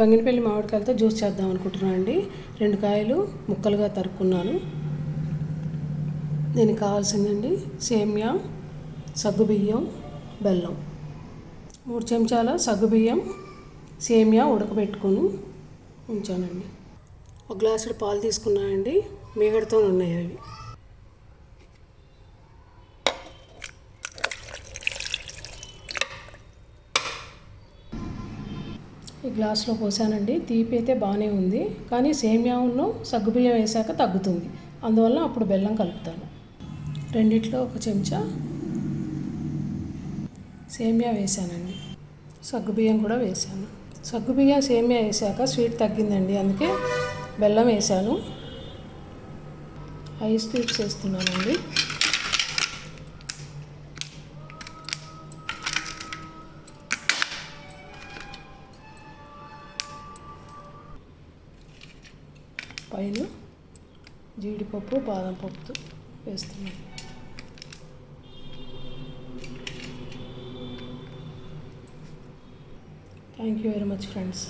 Banganapalli మామిడికాయలతో juice చేద్దాం అనుకుంటున్నాను అండి. రెండు కాయలు ముక్కలుగా తరుక్కున్నాను. దీనికి కావాల్సిందండి సేమియా సగ్గుబియ్యం బెల్లం. మూడు చెంచాల సగ్గుబియ్యం సేమియా ఉడకబెట్టుకొని ఉంచానండి. ఒక గ్లాసుడు పాలు తీసుకున్నానండి. మీగడతో ఉన్నాయి అవి. ఈ గ్లాస్లో పోసానండి. తీపి అయితే బాగానే ఉంది. కానీ సేమ్యాలో సగ్గుబియ్యం వేసాక తగ్గుతుంది. అందువల్ల అప్పుడు బెల్లం కలుపుతాను. రెండిట్లో ఒక చెంచా సేమ్యా వేసానండి. సగ్గుబియ్యం కూడా వేసాను. సగ్గుబియ్యం సేమ్యా వేసాక స్వీట్ తగ్గిందండి. అందుకే బెల్లం వేసాను. ఐస్ క్యూబ్స్ వేస్తున్నానండి. పైన జీడిపప్పు బాదం పప్పుతో వేస్తున్నాను thank you very much friends